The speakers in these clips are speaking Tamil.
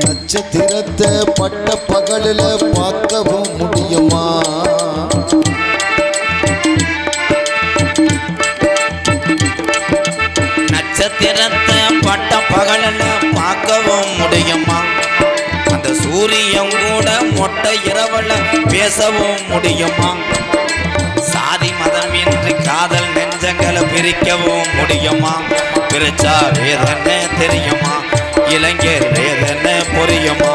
நட்சத்திரத்தை பட்ட பகலில் பார்க்கவும் முடியுமா? நட்சத்திரத்தை பட்ட பகலில் பார்க்கவும் முடியுமா? அந்த சூரியன் கூட மொட்டை இரவல பேசவும் முடியுமா? சாதி மதம் இன்றி காதல் நெஞ்சங்களை பிரிக்கவும் முடியுமா? பிரிச்சா வேதனை தெரியுமா? இளைஞர் வேதனை புரியுமா?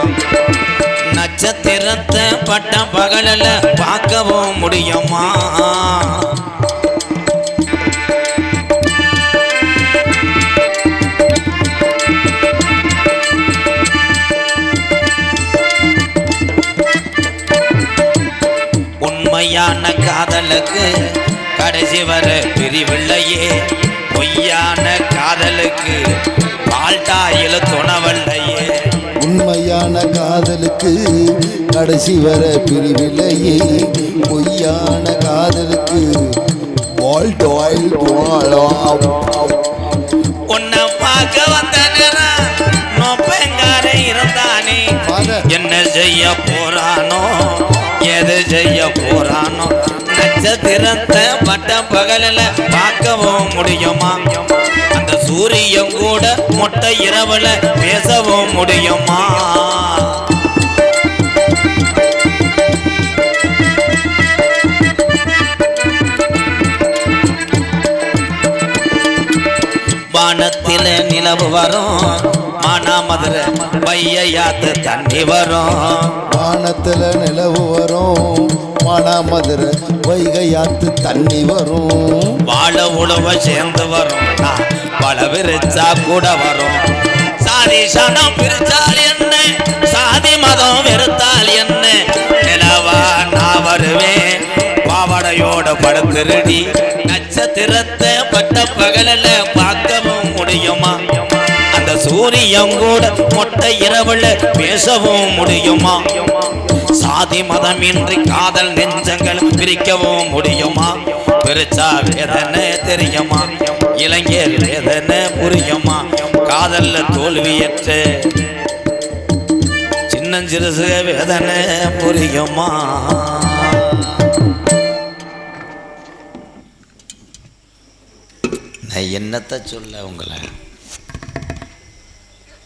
நட்சத்திரத்தை பட்ட பகலில் பார்க்கவும் முடியுமா? உண்மையான காதலுக்கு கடைசி வர பிரிவில்லையே. பொய்யான காதலுக்கு பால்டாயில துணவல்லையே உண்மையான காதலுக்கு கடைசி வர பிரிவிலையே பொய்யான காதலுக்கு உன்னை பார்க்க வந்த நேரம் நோப்பெங்கார இருந்தானே. என்ன செய்ய போறானோ? செய்ய போறானோ நட்சத்திரத்த பட்டம் பகலில் பார்க்கவும் முடியுமா? அந்த சூரியன் கூட மொட்டை இரவுல பேசவும் முடியுமா? வானத்தில நிலவு வரும். மானாமதுரை பையாத்து தண்ணி வரும். வானத்தில் நிலவு வரும். மானாமதுரை வைகையாத்து தண்ணி வரும். வாழ உழவ சேர்ந்து வரும். பல விரிச்சா கூட வரும். சாதி சனம் பிரிச்சால் என்ன? சாதி மதம் வெறுத்தால் என்ன? நிலவா நான் வருவேன். பாவடையோட படுத்துருடி. நட்சத்திரத்தை பட்ட பகலில் பார்க்கவும் முடியுமா? சூரியம் கூட மொட்டை இரவுல பேசவும் முடியுமா? சாதி மதம் இன்றி காதல் நெஞ்சங்கள் பிரிக்கவும் முடியுமா? பிரிச்சா வேதனை தெரியுமா? இளைஞர் வேதனை புரியுமா? காதல்ல தோல்வியற்ற சின்னஞ்சிறுசு வேதனை புரியுமா? நான் என்னத்த சொல்ல உங்களை?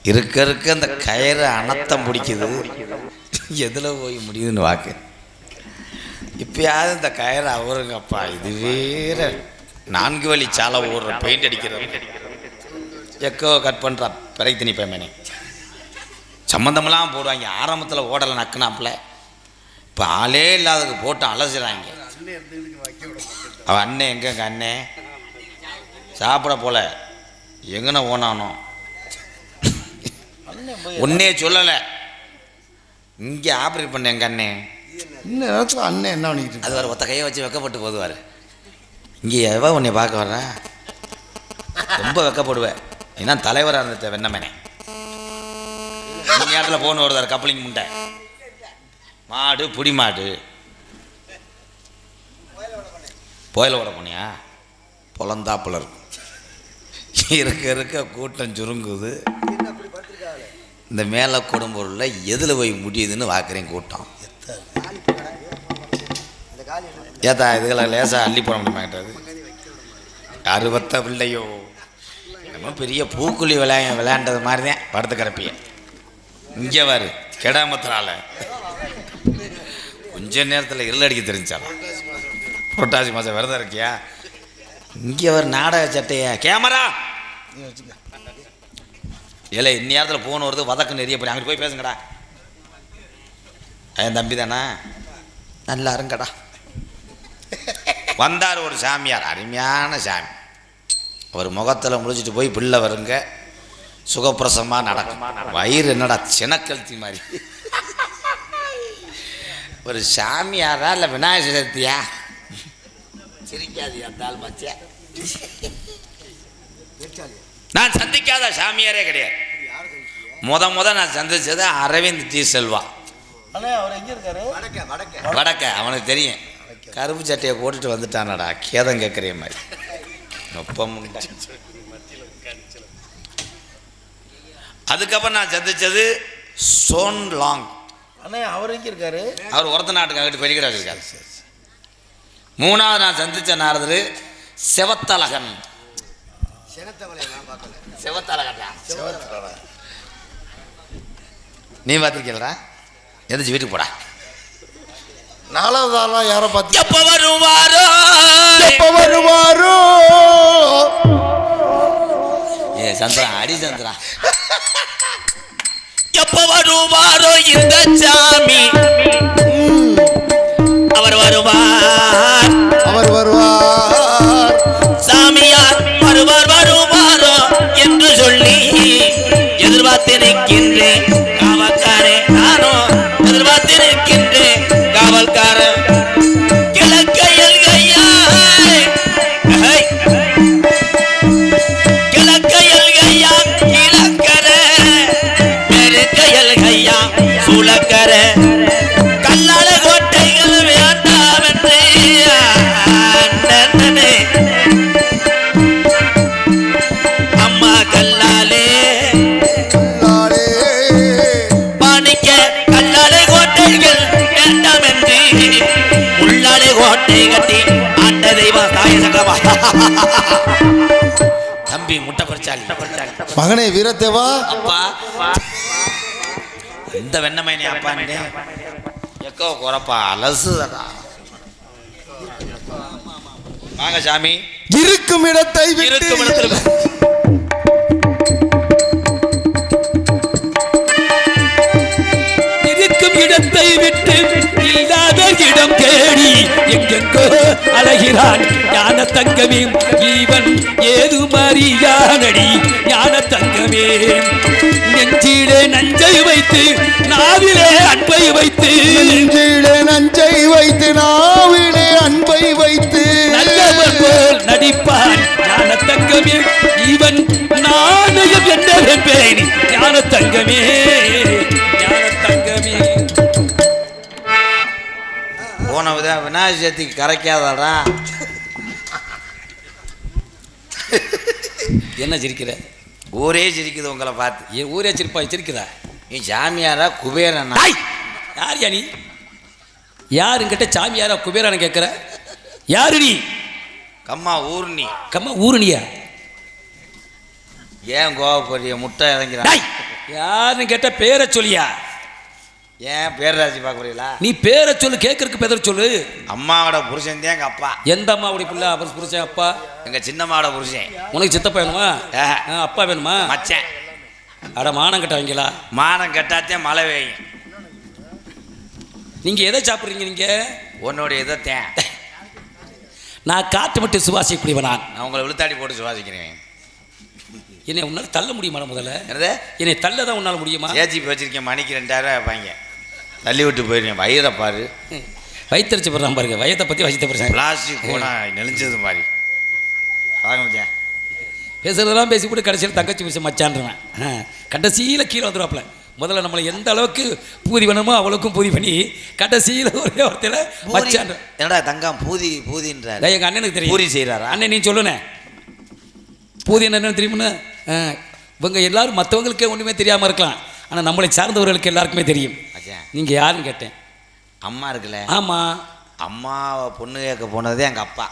இருக்க இருக்க அந்த கயிறு அனத்தம் பிடிக்குது. எதில் போய் முடியுதுன்னு வாக்கு. இப்பயாவது இந்த கயிறு அவருங்கப்பா இது வேற. நான்கு வழி சாலை ஓடுற பெயிண்ட் அடிக்கிறது. எக்கோ கட் பண்ணுறா பிறகு திணிப்பேன் சம்மந்தமெல்லாம் போடுவாங்க. ஆரம்பத்தில் ஓடலை நக்குனாப்புல. இப்போ ஆளே இல்லாததுக்கு போட்டு அலசுறாங்க. அவன் அண்ணன் எங்க எங்கள் அண்ணன் சாப்பிட போல. எங்கன ஓனானோ? உன்னே சொல்லலை. இங்கே ஆப்ரேட் பண்ண எங்கள் அண்ணன் இன்னும் நேரத்தில் அண்ணன் என்ன பண்ணிக்கிட்டு இருக்காரு? அது ஒரு ஒத்த கையை வச்சு வெக்கப்பட்டு போதுவார். இங்கே எவ உன்னை பார்க்க வர்றா? ரொம்ப வெக்கப்படுவேன் ஏன்னா தலைவராக இருந்த வெண்ணமேனே. இந்த நேரத்தில் போன வருதார் கப்பலிங் முண்டை. மாடு புடி மாடு. புயல விட போனியா? பொலந்தாப்புல இருக்கும். இருக்க இருக்க கூட்டம் சுருங்குது. இந்த மேலே கொடும்பொருளில் எதில் போய் முடியுதுன்னு பார்க்குறேன் கூட்டம். ஏதா இதுகளை லேசாக அள்ளி போட முடியுமாட்டாது அறுபத்த பிள்ளையோ. நம்ம பெரிய பூக்குழி விளையா விளையாண்டது மாதிரி தான் படுத்து கிடப்பிய இங்கே வரு கெடாமத்தினால. கொஞ்ச நேரத்தில் இருள் அடிக்க தெரிஞ்சாலும் புரட்டாசி மாதம் விரதம் இருக்கியா? இங்கே ஒரு நாடக சட்டையா. கேமரா! இல்லை இந்நேரத்தில் போன வருது வதக்கு நிறைய போய் அங்கிட்டு போய் பேசுங்கடா. என் தம்பி தானே? நல்லா இருங்கடா. வந்தார் ஒரு சாமியார் அருமையான சாமி. அவர் முகத்தில் முடிச்சுட்டு போய் பிள்ளை வருங்க. சுகப்பிரசமாக நடக்கும். வயிறு என்னடா சினக்கழுத்தி மாதிரி. ஒரு சாமியாரா இல்லை விநாயகர் சதுர்த்தியா? சிரிக்காது அந்த ஆள் மச்சே நான் சந்திக்காத சாமியாரே கிடையாது. முத முத நான் சந்திச்சது அரவிந்த் டி செல்வா. வடக்க அவனுக்கு தெரியும். கருப்பு சட்டையை போட்டுட்டு வந்துட்டானடா கேதம் கேட்குற மாதிரி. நொப்பம். அதுக்கப்புறம் நான் சந்திச்சது சோன் லாங். அண்ணே அவர் எங்கே இருக்காரு? அவர் ஒருத்த நாட்டுக்கு அங்கிட்டு பெருகிட வச்சிருக்காரு மூணாவது நான் சந்திச்ச நாரதர் செவத்தழகன் செவத்தழகன்டா நீ பார்த்துருக்கீங்களா எந்திரிச்சு வீட்டுக்கு போடா. நாலாவது ஆளா யாரை பார்த்து எப்ப வருவாரோ? எப்ப வருவாரோ? ஏ சந்திரா அடி சந்திரா. எப்ப வருவாரோ இந்த சாமி? அவர் வருவார். அவர் வருவார். எதிர்பார்த்திருக்கின்றேன் காவல்காரே நானோ எதிர்பார்த்திருக்கின்றேன் தம்பி முட்டை பறிச்சாலி மகனே வீரத்தேவா அப்பா. இந்த வெண்ணமை அப்பா எக்கோ குறப்பா அலசுதடா. வாங்க சாமி. இருக்கும் இடத்தை விட்டு இருக்கும் இடத்துல இருக்கும் இடத்தை விட்டு இடம் தேடி எங்கெங்கோ அலைகிறான் ஞான தங்கமே இவன் ஏது மரியானடி ஞான தங்கமே நெஞ்சிலே நஞ்சை வைத்து நாவிலே அன்பை வைத்து. நெஞ்சிலே நஞ்சை வைத்து நாவிலே அன்பை வைத்து. நல்லவன் போல் நடிப்பான் ஞான தங்கமே இவன் நாணயம் என்ன பேர் ஞான தங்கமே வித விநாயகர் சதுர்த்திக்கு கரைக்காதடா. என்ன சிரிக்கிற? ஊரே சிரிக்குது உங்களை பார்த்து. என் ஊரே சிரிப்பா சிரிக்குதா? நீ ஜாமியாரா குபேரனா? யார் யா நீ? யாருங்கிட்ட சாமியாரா குபேரான கேட்குற? யாரு நீ? கம்மா ஊர்னி கம்மா ஊருணியா ஏன் கோவப்படுறிய? முட்டை இறங்கிறான். டாய்! யாருன்னு கேட்ட பேரை சொல்லியா? ஏன் பேரராசி பார்க்குறீங்களா? நீ பேரை சொல்லு கேட்கறதுக்கு பேர் சொல்லு. அம்மாவோட புருஷன் தான் எங்கள் அப்பா. எந்த அப்படி பிள்ளை? அவர் புரிச்சேன் அப்பா? எங்கள் சின்னம்மாவோட புருஷன். உனக்கு சித்தப்பா வேணுமா? அப்பா வேணுமா? மச்சான். அட மானம் கட்டவங்களா? மானம் கட்டாத்தே மழை பெய்யும். நீங்க எதை சாப்பிட்றீங்க நீங்க? உன்னோட இதத்தேன். நான் காட்டு மட்டும் சுவாசிக்கூடியவன் நான் நான் உங்களை விழுத்தாடி போட்டு சுவாசிக்கிறேன். என்னை உன்னால தள்ள முடியுமா முதல்ல? என்னது? என்னை தள்ள தான் உன்னால முடியுமா? ஏஜிபி வச்சிருக்கேன் மணிக்கு ரெண்டாயிரம் வைப்பாங்க. தள்ளி விட்டு போயிருக்கேன் வயிறை பாரு. வயிற்றுச்சு போடுறான் பாருங்க. வயத்தை பத்தி வயிற்று போடுறேன் பிளாஸ்டிக் போனா நெளிஞ்சது மாதிரி வாங்க மச்சான் பேசுறதெல்லாம் பேசி போட்டு கடைசியில் தங்கச்சி புருஷன் மச்சான்றவன். கடைசியில் கீழே வந்துடுவாப்புல முதல்ல நம்மளை எந்த அளவுக்கு பூதி வேணுமோ அவளுக்கும் பூதி பண்ணி கடைசியில் ஒரே ஒருத்தையில் மச்சான் என்னடா தங்கம்? பூதி பூதின்றாரு. எங்கள் அண்ணனுக்கு தெரியும். பூரி செய்கிறாரா அண்ணன் நீ சொல்லுனே பூதி என்னன்னு தெரியுமுன்னு இவங்க எல்லாரும் மற்றவங்களுக்கே ஒன்றுமே தெரியாமல் இருக்கலாம். ஆனால் நம்மளை சார்ந்தவர்களுக்கு எல்லாருக்குமே தெரியும். நீங்கள் யாருன்னு கேட்டேன். அம்மா இருக்குல்ல? ஆமாம் அம்மாவை பொண்ணு கேட்க போனதே எங்கள் அப்பா.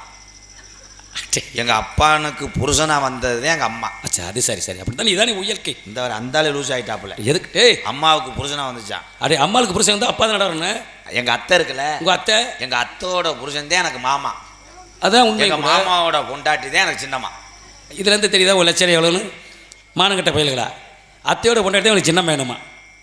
எங்கள் அப்பானுக்கு புருஷனாக வந்தது எங்கள் அம்மா. அச்சா அது சரி சரி. அப்படி தான் இதானே உயர்க்கை இந்த ஒரு அந்தாலே லூஸ் ஆகிட்டாப்புல எதுக்கு? டேய். அம்மாவுக்கு புருஷனாக வந்துச்சான் அடே அம்மாளுக்கு புருஷன் வந்து அப்பா தான் நடவரணும் எங்கள் அத்தை இருக்குல்ல? உங்கள் அத்தை? எங்கள் அத்தோட புருஷன் தான் எனக்கு மாமா. அதான் கூட. மாமாவோட பொண்டாட்டி தான் எனக்கு சின்னம்மா. இதுலேருந்து தெரியுதா ஒரு லட்சம் எவ்வளோன்னு மானங்கட்ட பயல்களா? அத்தையோட தான் உனக்கு சின்ன வேணுமா?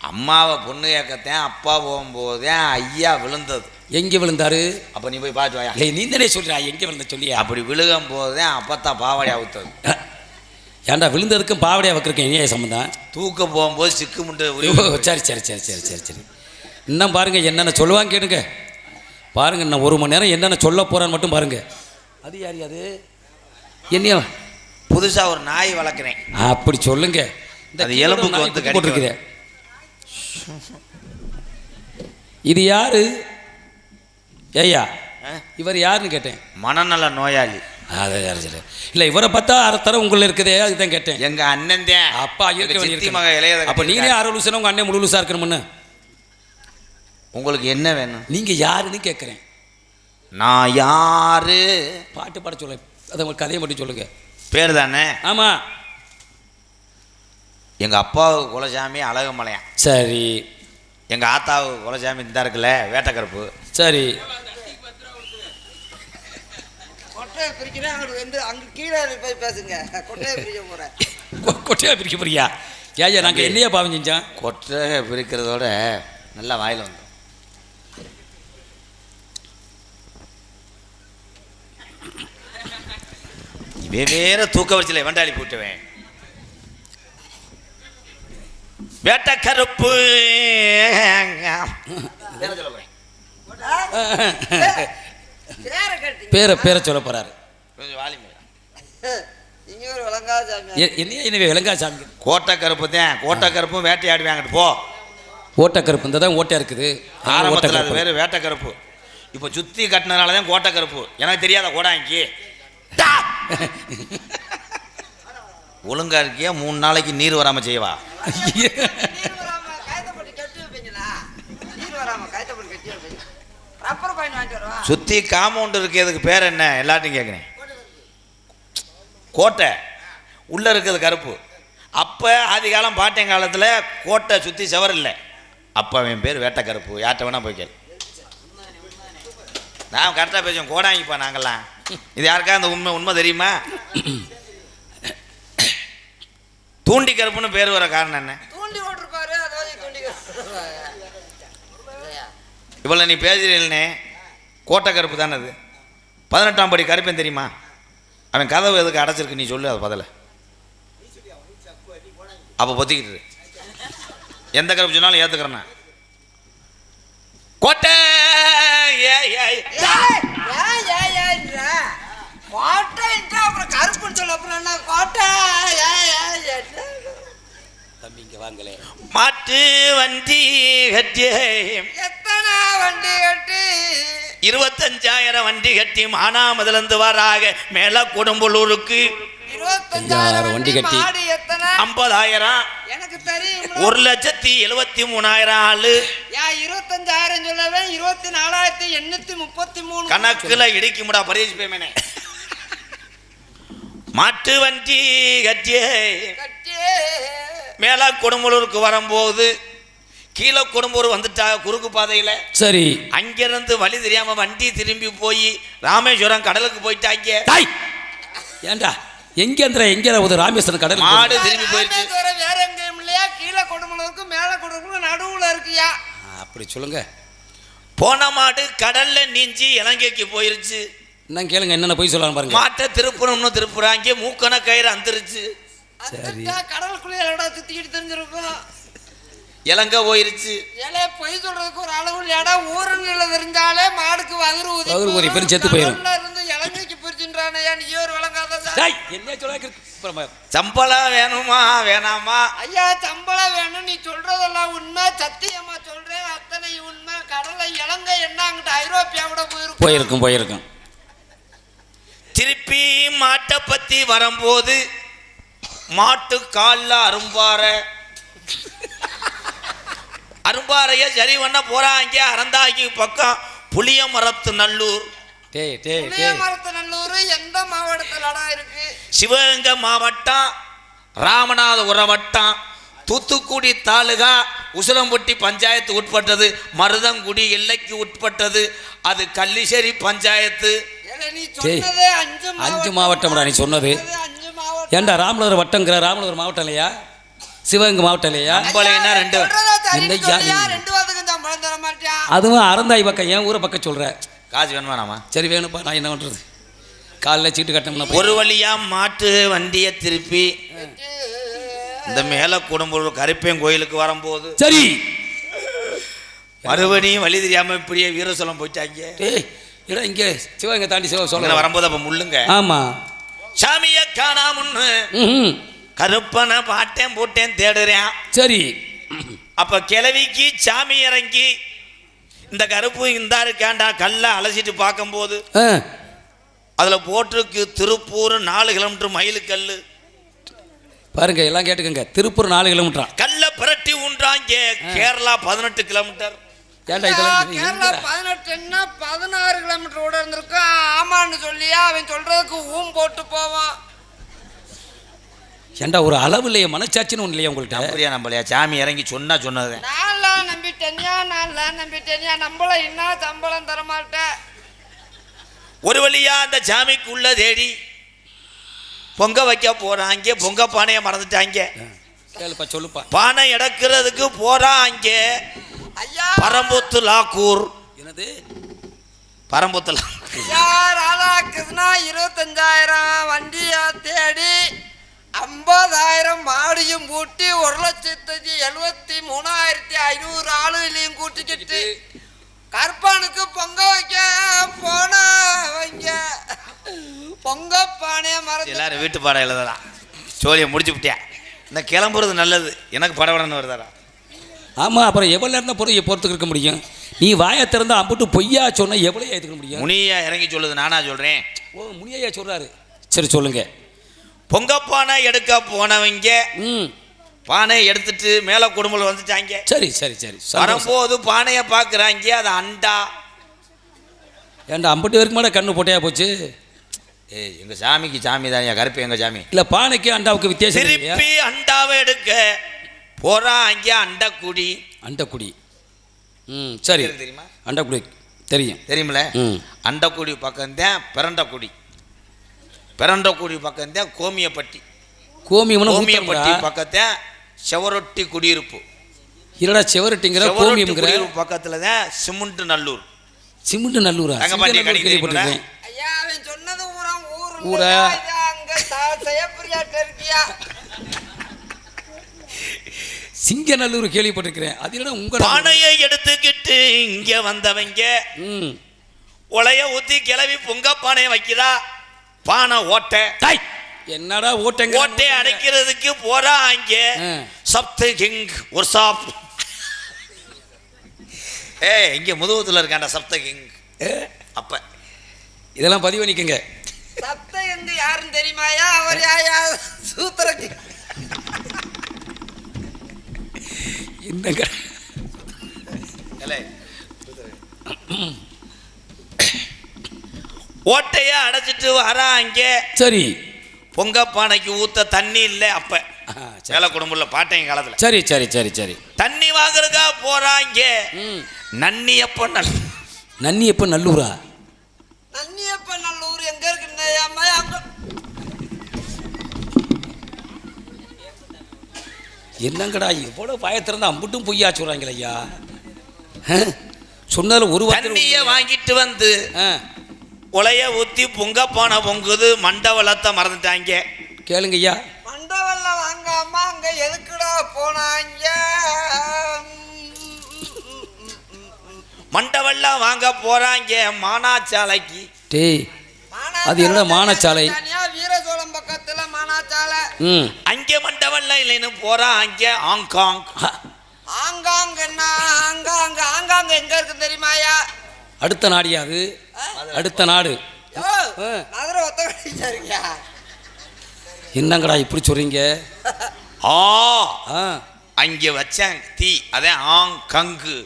அம்மாவை பொண்ணு கேட்கத்தேன் அப்பா போகும்போது ஐயா விழுந்தது. எங்கே விழுந்தாரு? அப்போ நீ போய் பார்த்து வாயா. நீ தானே சொல்கிறா எங்கே விழுந்த சொல்லியா? அப்படி விழுகும் போது அப்பத்தா பாவாடி அவுத்தது. ஏன்டா விழுந்ததுக்கும் பாவடையாக வைக்கிறக்கேன் இனிய சம்மந்தம் தூக்க போகும்போது சிக்கு முண்டு சரி சரி சரி சரி சரி சரி. இன்னும் பாருங்க என்னென்ன சொல்லுவாங்க கேளுங்க. பாருங்க இன்னும் ஒரு மணி நேரம் என்னென்ன சொல்ல போறான்னு மட்டும் பாருங்க. அது யார் அது என்னையோ? புதுசாக ஒரு நாய் வளர்க்குறேன். அப்படி சொல்லுங்க. இந்த எலும்புக்கு வந்து போட்டிருக்குதே. இது யாரு? ஆ? இவர் யாருன்னு கேட்டேன். மனநல நோயாளி. இல்லை இவரை பார்த்தா அரைத்தரம் உங்களில் இருக்குதே அதுதான் கேட்டேன். எங்க அண்ணன் தான். அப்பா இளையத அப்போ நீங்களே அரை லூசனா உங்கள் அண்ணன் முழு லூசா இருக்கணும்னு. உங்களுக்கு என்ன வேணும்? நீங்கள் யாருன்னு கேட்குறேன். நான் யாரு? பாட்டு பாட சொல்ல அதை உங்கள் கதையை மட்டும் சொல்லுங்க. பேர் தானே ஆமாம் எங்க அப்பாவுக்கு குலசாமி அழகுமலையான் சரி. எங்க ஆத்தாவுக்கு குலசாமி இந்த இருக்குல்ல வேட்டக்கருப்பு. சரி. கொட்டையை பிரிக்கிறேன் அங்கிட்டு வந்து அங்கே கீழே போய் பேசுங்க. கொட்டையை பிரிக்க போகிறேன் கொ- கொட்டையா பிரிக்க போறியா? ஏயா நாங்கள் என்னையா பாவம் செஞ்சோம்? கொட்டை பிரிக்கிறதோட நல்லா வாயில் வந்து இவன் வேற தூக்க வரிசையில் வெண்டாளி போட்டுவேன். வேட்ட கருப்பு. பேரை பேரை பேரை சொல்ல சாமி என்னையா எனவே விளங்கா சாமி கோட்டை கருப்பு தான். கோட்டை கருப்பும் வேட்டையாடுவாங்கட்டு போ. ஓட்டக்கருப்பு இந்த தான் ஓட்டையா இருக்குது. ஆரம்பத்தில் அது வேறு வேட்டை கருப்பு. இப்போ சுத்தி கட்டினதுனால தான் கோட்டை கருப்பு. எனக்கு தெரியாத கோடாங்கி. ஒழுங்கா இருக்கியா? மூணு நாளைக்கு நீர் வராம செய்வா சுத்தி காம்பவுண்ட் இருக்கிறதுக்கு பேர் என்ன? எல்லாத்தையும் கேட்குறேன் கோட்டை. உள்ள இருக்கிறது கருப்பு. அப்போ ஆதிகாலம் பாட்டியன் காலத்தில் கோட்டை சுற்றி செவர் இல்லை அப்போ அவன் பேர் வேட்டை கருப்பு யார்கிட்ட வேணா போய் கேளு. நான் கரெக்டாக பேசுவேன் கோடாங்கிப்பா நாங்கள்லாம் இது யாருக்கா அந்த உண்மை உண்மை தெரியுமா? தூண்டி கருப்புன்னு பேர் வர காரணம் என்ன? இவ்வளோ நீ பேசுறீங்களே கோட்டை கருப்பு தானே அது? பதினெட்டாம் படி கருப்பேன் தெரியுமா? அவன் கதவு எதுக்கு அடைச்சிருக்கு? நீ சொல்லு அது பதில. அப்போ பொத்திக்கிட்டு. எந்த கருப்பு சொன்னாலும் ஏற்றுக்கிறேன் கோட்டை. ஏ ஏ ஏ. கோட்டைன்ட்டு அப்புறம் கருப்புன்னு சொல்ல அப்புறம் கோட்டை. ஏன் ஏன் ஏன்ற தம்பி இங்கே வாங்களே. மாட்டு வண்டி கட்டி. எத்தனை வண்டி கட்டி? இருபத்தஞ்சாயிரம் வண்டி கட்டி மானாமதுலேருந்து வராக. மேல கொடும்பலூருக்கு. இருபத்தஞ்சாயிரம் வண்டி கட்டி. ஐம்பதாயிரம். ஒரு லட்சத்தி எழுபத்தி மூணாயிரம் ஆளு. ஏன் இருபத்தஞ்சாயிரம் சொல்லவே இருபத்தி நாலாயிரத்தி எண்ணூத்தி முப்பத்தி மூணு கணக்குல இடிக்க முடா பரிசு பேமனே மாட்டு வண்டி கட்டியே. கட்டி மேல கொடும்பலூருக்கு வரும்போது கீழே கொடும்பூர் வந்துட்டா குறுக்கு பாதையில. சரி. அங்கிருந்து வழி தெரியாம வண்டி திரும்பி போய் ராமேஸ்வரம் கடலுக்கு போயிட்டாங்க. ஏண்டா? எங்கே அந்த எங்கே ஒரு ராமேஸ்வரம் கடல் மாடு திரும்பி போயிடுச்சு. வேற எங்கேயும் இல்லையா? கீழே கொடுமலுக்கு மேல கொடுமலுக்கு நடுவுல இருக்கியா? அப்படி சொல்லுங்க. போன மாடு கடல்ல நீஞ்சி இலங்கைக்கு போயிருச்சு. இன்னும் கேளுங்க என்னென்ன போய் சொல்லலாம் பாருங்க. மாட்டை திருப்புறம்னு திருப்புறாங்க மூக்கன கயிறு அந்துருச்சு. அந்த கடலுக்குள்ளே சுத்திக்கிட்டு தெரிஞ்சிருக்கும். இலங்கை போயிருச்சு. ஏலே பொய் சொல்றதுக்கு ஒரு அளவு இல்லையாடா? ஊருங்கள தெரிஞ்சாலே மாடுக்கு வகுறு ஊதி வகுறு ஊதி, செத்து இருந்து இலங்கைக்கு பிரிச்சுன்றானே நீ ஒரு விளங்காத என்ன சொல்ல சம்பளம் வேணுமா வேணாமா? ஐயா சம்பளம் வேணும் நீ சொல்றதெல்லாம் உண்மை சத்தியமா சொல்றேன். அத்தனை உண்மை கடல்ல இலங்கை என்ன அங்கிட்ட ஐரோப்பியா கூட போயிருக்கும். போயிருக்கும் போயிருக்கும். திருப்பி மாட்டை பத்தி வரும்போது மாட்டு கால்ல அரும்பார அரும்பாறைய சரி பண்ண போறாங்க அறந்தாங்கி பக்கம் புளிய மரத்து நல்லூர். டேய் டேய் டேய் எந்த மாவட்டத்துலடா இருக்கு? சிவகங்கை மாவட்டம் ராமநாதபுரம் வட்டம் தூத்துக்குடி தாலுகா உசிலம்பட்டி பஞ்சாயத்து உட்பட்டது மருதங்குடி எல்லைக்கு உட்பட்டது அது கள்ளிசேரி பஞ்சாயத்து. அஞ்சு மாவட்டம்டா நீ சொன்னது. ஏண்டா ராமநாதபுரம் வட்டங்கிற ராமநாதபுரம் மாவட்டம் இல்லையா? சிவகங்கை மாவட்டம் இல்லையா? அம்பளைன்னா ரெண்டு? அதுவும் அறந்தாய் பக்கம் என் ஊரை பக்கம் சொல்ற. காசு வேணுமானாமா சரி வேணுப்பா நான் என்ன பண்றது? காலைல சீட்டு கட்டணும்னா போய் ஒரு வழியா மாட்டு வண்டியை திருப்பி இந்த மேல குடும்பம் கருப்பேன் கோயிலுக்கு வரும்போது சரி. மறுபடியும் வழி தெரியாம இப்படியே வீரசலம் போயிட்டாங்க. இடம் இங்கே சிவகங்கை தாண்டி சிவ சொல்ல வரும்போது அப்ப முள்ளுங்க. ஆமா. சாமிய காணாமுன்னு கருப்பனை பாட்டேன் போட்டேன் தேடுறேன். சரி. அப்ப கிழவிக்கு சாமி இறங்கி இந்த கருப்பு இந்த இருக்காண்டா கல்ல அலசிட்டு பார்க்கும்போது? ஆ. அதில் போட்டிருக்கு திருப்பூர் நாலு கிலோமீட்டர் மைலுக்கல் பாருங்க எல்லாம் கேட்டுக்கங்க. திருப்பூர் நாலு கிலோமீட்டரா? கல்ல பிரட்டி உண்டாங்க கேரளா பதினெட்டு கிலோமீட்டர். கேரளா? பதினெட்டுன்னா பதினாறு கிலோமீட்டர் கூட இருந்திருக்கு? ஆமான்னு சொல்லியா? அவன் சொல்றதுக்கு ஊம் போட்டு போவான். ஏன்டா ஒரு அளவு இல்லையே மனச்சாட்சின்னு ஒன்று இல்லையா உங்கள்கிட்ட? அப்படியா நம்மளையா சாமி இறங்கி சொன்னா சொன்னது. நான்லாம் நம்பிட்டேனியா நான்லாம் நம்பிட்டேனியா. நம்மள என்ன சம்பளம் தர மாட்டேன் ஒரு வழியா அந்த சாமிக்குள்ள தேடி பொங்க வைக்க போறாங்க பொங்க பானையை மறந்துட்டாங்க. கேளுப்பா சொல்லுப்பா. பானை எடுக்கிறதுக்கு போறாங்க. ஐயா! பரம்புத்து லாக்கூர் என்னது? பரம்புத்து லா- ஐயா ராதாகிருஷ்ணா இருபத்தஞ்சாயிரம் வண்டியை தேடி ஐம்பதாயிரம் மாடியும் கூட்டி ஒரு லட்சத்தி எழுபத்தி மூணாயிரத்தி ஐநூறு ஆளுகளையும் கூட்டிக்கிட்டு கற்பானுக்கு பொங்க வைக்க போனவங்க பொங்க பானைய மறந்து எல்லாரும் வீட்டு பாடம் எழுதலாம். சோழியை முடிச்சு விட்டியா? இந்த கிளம்புறது நல்லது. எனக்கு படபடன்னு வருதாடா? ஆமாம் அப்புறம் எவ்வளோ நேரம் தான் பொருள் பொறுத்துக்கு இருக்க முடியும்? நீ வாயை திறந்தா அம்புட்டு பொய்யா சொன்னா எவ்வளோ ஏற்றுக்க முடியும்? முனியா இறங்கி சொல்லுது நானா சொல்றேன். ஓ முனியா சொல்றாரு. சரி சொல்லுங்க. பொங்க பானை எடுக்க போனவங்க ம். பானை எடுத்துட்டு மேல குடும்பம் வந்துட்டாங்க. சரி சரி சரி. வரும்போது பானையை பார்க்குறாங்க அது அண்டா. ஏன்டா அம்பட்டு பேருக்கு மேலே கண்ணு பொட்டையா போச்சு? ஏய் எங்க சாமிக்கு சாமி தான் கருப்பு எங்க சாமி? இல்லை பானைக்கு அண்டாவுக்கு வித்தியாசம் திருப்பி அண்டாவை எடுக்க போறாங்க அண்டக்குடி. அண்டக்குடி. ம் சரி. தெரியுமா? அண்டக்குடி தெரியும். தெரியுமில அண்டக்குடி பக்கம்தான் பிறண்டக்குடி பிறண்டக்குடி பக்கம்தான் கோமியப்பட்டி. கோமியம்னு கோமியப்பட்டி. பக்கத்தான் செவரொட்டி குடியிருப்பு. இல்லடா செவரட்டிங்கிற செவரொட்டி கோமியம்ங்கிற? குடியிருப்பு பக்கத்துல தான் சிமெண்ட் நல்லூர்? சிமெண்ட் நல்லூரா கேள்விப்பட்டிருக்கேன். ஐயா அவன் சொன்னது ஊரா சிங்கநல்லூர் கேள்விப்பட்டிருக்கிறேன். அது என்னடா உங்க பானையை எடுத்துக்கிட்டு இங்க வந்தவங்க ம். உலைய ஊத்தி கிளவி பொங்க பானையை வைக்கிறா பானை ஓட்டை. டேய், என்னடா ஓட்டங்க? ஓட்டை அடைக்கிறதுக்கு போறாங்க ஆ. சப்த கிங் ஒரு சாப். ஏ இங்க முதுகுத்துல இருக்காண்டா சப்த கிங் அப்ப. இதெல்லாம் பதிவு பண்ணிக்கங்க. சத்த எங்க யாருன்னு தெரியுமாயா? அவர் யாயா? சூத்திரக்கு என்னங்க? ஓட்டைய அடைச்சிட்டு வராங்க சரி. பொங்க பானைக்கு ஊத்த தண்ணி இல்ல அப்ப. வேலை குடும்பம்ல பாட்டையும் காலத்துல. சரி சரி சரி சரி. தண்ணி வாங்குறதுக்கா போறாங்க ம். நன்னியப்ப நல் நன்னியப்ப நல்லூரா? நன்னியப்ப நல்லூர்? எங்க அங்க. என்னங்கடா இவ்வளோ பயத்திறந்து அம்புட்டும் பொய்யா சொல்கிறாங்களே ஐயா? சொன்னதுல ஒரு வாங்கிட்டு வந்து ஆ. உலைய ஊத்தி பொங்க பானை பொங்குது மண்டவளத்தை மறந்துட்டாங்க. கேளுங்க ஐயா மண்டவல்ல வாங்காம அங்க எதுக்குடா போனாங்க? மண்டவெல்லாம் வாங்க போறாங்க மானாச்சாலைக்கு. டேய் அது என்னடா மானச்சாலை? வீரசோளம் பக்கத்துல மானாச்சாலை. ம். அங்கே மண்டவெல்லாம் இல்லைன்னு போறாங்க ஹாங்காங். ஆ, ஆங்காங்க என்ன? ஆங்காங்க ஆங்காங்க எங்க இருக்கு தெரியுமாயா அடுத்த நாடியா அது அடுத்த நாடு. என்னங்கடா இப்படி சொல்றீங்க? ஆ. ஆ. அங்கே வச்சேன். தீ. அதே ஆங் கங்கு.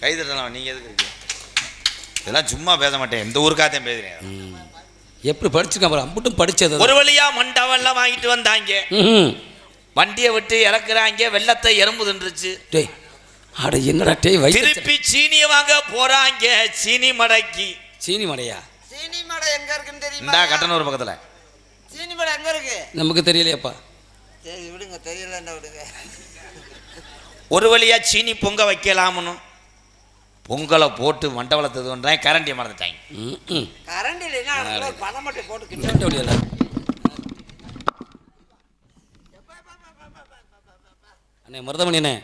கைதட்டலாம் நீங்க எதுக்கு இருக்கீங்க? இதெல்லாம் சும்மா பேச மாட்டேன். இந்த ஊருக்காத்தையும் பேசுறேன் ம். எப்படி படிச்சிருக்கேன் பாரு. அம்புட்டும் படிச்சது ஒரு வழியா மண்டவெல்லாம் வாங்கிட்டு வந்தாங்க. ம் வண்டியை விட்டு இறக்குறாங்க. வெள்ளத்தை எறும்பு தின்றுச்சு. டேய் அட என்னடா டேய் வயிற்று திருப்பி சீனியை வாங்க போறாங்க சீனி மடைக்கு. சீனி மடையா? சீனி மடை எங்க இருக்குன்னு இந்தா தெரியுமா கட்டணூர் பக்கத்துல. சீனி மடை எங்க இருக்கு? நமக்கு தெரியலையாப்பா. சரி விடுங்க தெரியலன்னா விடுங்க. ஒரு வழியா சீனி பொங்க வைக்கலாம்னு. பொங்கலை போட்டு மண்டவளத்தை பண்ணுறேன் கரண்டியை மறந்துட்டாங்க. ம் ம். கரண்ட் ஒரு பணம் மட்டும் போட்டு கிட்ட முடியல அண்ணே மருதமணி அண்ணே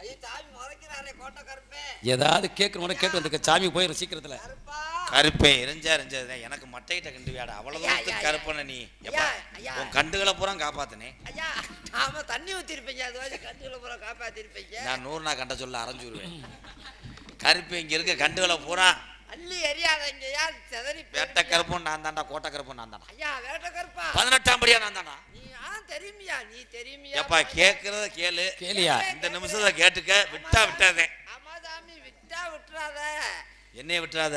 ஐயோ சாமி முறைக்கிறாரே கோட்டை கருப்பே ஏதாவது கேட்கணும் கேட்டு வந்துருக்க. சாமி போயிடும் சீக்கிரத்தில். கருப்பா. கருப்பே எரிஞ்சா எரிஞ்சா எனக்கு மட்டையிட்ட கண்டு வியாட அவ்வளோ தூரத்துக்கு கருப்பன நீ. உன் கண்டுகளை பூரா காப்பாத்தினே. ஐயா ஆமா தண்ணி ஊத்திருப்பீங்க. அது கண்டுகளை பூரா காப்பாத்திருப்பீங்க. நான் நூறு நான் கண்ட சொல்ல அரைஞ்சுருவேன். கருப்பு இங்க இருக்க கண்டுகளை பூரா. அள்ளி எரியாதங்கய்யா செதறி வேட்ட கருப்பும் நான் தான்டா கோட்டை கருப்பும் நான் தானா ஐயா வேட்ட கருப்பா. பதினெட்டாம் படியா நான் தானா நீ ஆ தெரியுமியா? நீ தெரியுமியா? கேட்கறத கேளு. கேளியா? இந்த நிமிஷத்தை கேட்டுக்க விட்டா விட்டாதே. விட்டுறாத. என்னைய விட்டுறாத.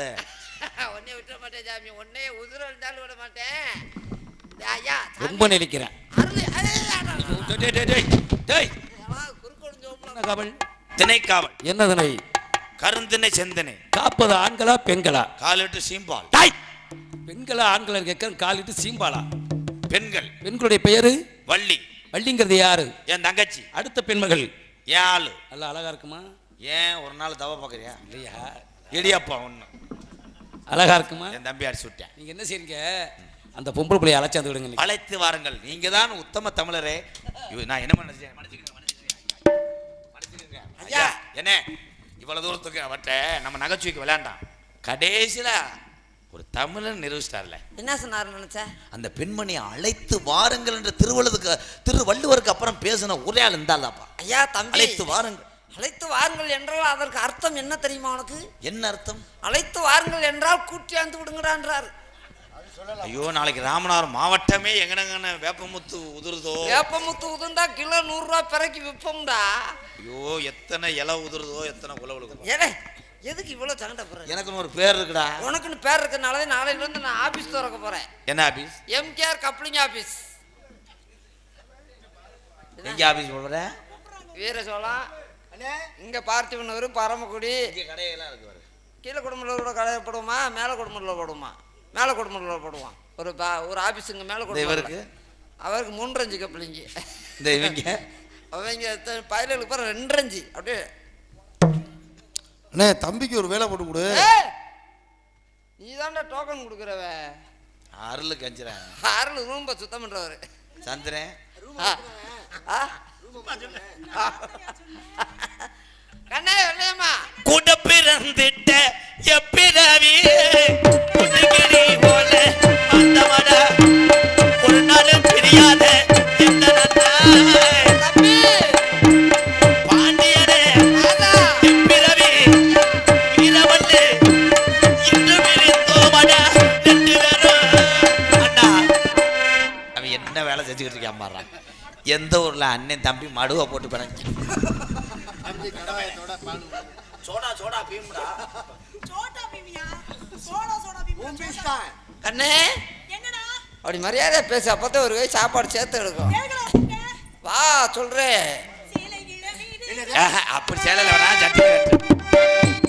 உன்னை விட்டுற மாட்டேன் சாமி உன்னைய உதிர இருந்தாலும் விட மாட்டேன். ஐயா ரொம்ப. டேய், டேய், டேய், டேய். இதெல்லாம் குறுக்கொடுஞ்சோம்ல. என்ன காவல்? திணைக்காவல் என்னதனை கருந்தினை செந்தினை. காப்பது ஆண்களா பெண்களா? காலிட்டு சீம்பால். தாய் பெண்களா ஆண்களா கேட்க காலிட்டு சீம்பாளா பெண்கள். பெண்களுடைய பெயரு? வள்ளி. வள்ளிங்கிறது யாரு? என் தங்கச்சி. அடுத்த பெண்மகள். ஆளு. நல்லா அழகா இருக்குமா? ஏன் ஒரு நாள் தவ பார்க்குறியா? இல்லையா? இடியப்பா ஒன்று அழகா இருக்குமா? என் தம்பி அடிச்சு விட்டேன். நீங்க என்ன செய்றீங்க? அந்த பொம்பளை பிள்ளைய அழைச்சாந்து விடுங்க. அழைத்து வாருங்கள். நீங்க தான் உத்தம தமிழரே. நான் என்ன பண்ண. ஐயா! என்ன? இவ்வளவு தூரத்துக்கு அவட்ட நம்ம நகைச்சுவைக்கு விளையாண்டான். கடைசியில ஒரு தமிழன் நிரூபிச்சிட்டார்ல. என்ன சொன்னாரு நினைச்ச அந்த பெண்மணியை அழைத்து வாருங்கள் என்று திருவள்ளுவருக்கு திருவள்ளுவருக்கு அப்புறம் பேசின ஒரே ஆள் இருந்தாலாப்பா ஐயா தம்பி! அழைத்து வாருங்கள். அழைத்து வாருங்கள் என்றால் அதற்கு அர்த்தம் என்ன தெரியுமா உனக்கு? என்ன அர்த்தம்? அழைத்து வாருங்கள் என்றால் கூட்டியாந்து விடுங்கடான்றார் ஐயோ நாளைக்கு ராமநாதபுரம் மாவட்டமே எங்கனங்கன வேப்பமுத்து உதிருதோ? வேப்பமுத்து உதுண்டா கிலோ நூறு ரூபா பிறக்கி விற்போம்டா. ஐயோ எத்தனை இலை உதிருதோ எத்தனை குலை விழுகும் ஏடே எதுக்கு இவ்வளவு சண்டை போடுற எனக்குன்னு ஒரு பேர் இருக்குடா. உனக்குன்னு பேர் இருக்கனால நாளையில இருந்து நான் ஆபீஸ் திறக்க போறேன். என்ன office? M K R coupling office. எங்க ஆபீஸ் போடுற வீர சோளம் இங்க பார்த்திபனூர் பரமக்குடி. இங்க கடையெல்லாம் இருக்கு பாரு. கீழே குடும்பங்களோட கடை போடுமா மேலே குடும்பத்தில் போடுமா மேலே குடும்பத்தில் போடுவான் ஒரு பா- ஒரு ஆபீஸுங்க மேலே குடும்பம் இவருக்கு? அவருக்கு மூன்றஞ்சு கப்ளிங்க இந்த இவங்க? அவங்க பயலுக்கு பிறகு ரெண்டரைஞ்சு. அப்படியே. அண்ணே தம்பிக்கு ஒரு வேலை போட்டு கொடு. நீ தான்டா டோக்கன் கொடுக்குறவ. அருள் கஞ்சிறேன் அருள் ரூம்ப சுத்தம் பண்றவரு. சந்திரன்? ஆ. கண்ணே வெள்ளையம்மா கூட பிறந்திட்ட எப்பிறவி ஊர்ல அண்ணன் தம்பி மடுவை போட்டு பிறங்க சோடா சோடா பீம்டா. சோட்டா பீமியா? சோடா சோடா பீமியா கண்ணே. என்னடா? அப்படி மரியாதையா பேசு அப்பதான் ஒரு கை சாப்பாடு சேர்த்து எடுக்கும்? வா சொல்றேன் சீலை அப்படி சேலையில வேணா சட்டி கட்டு.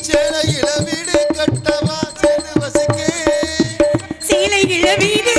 சேலையில வீடு கட்டவா? சேது வசிக்கே. சீலை இளவீடு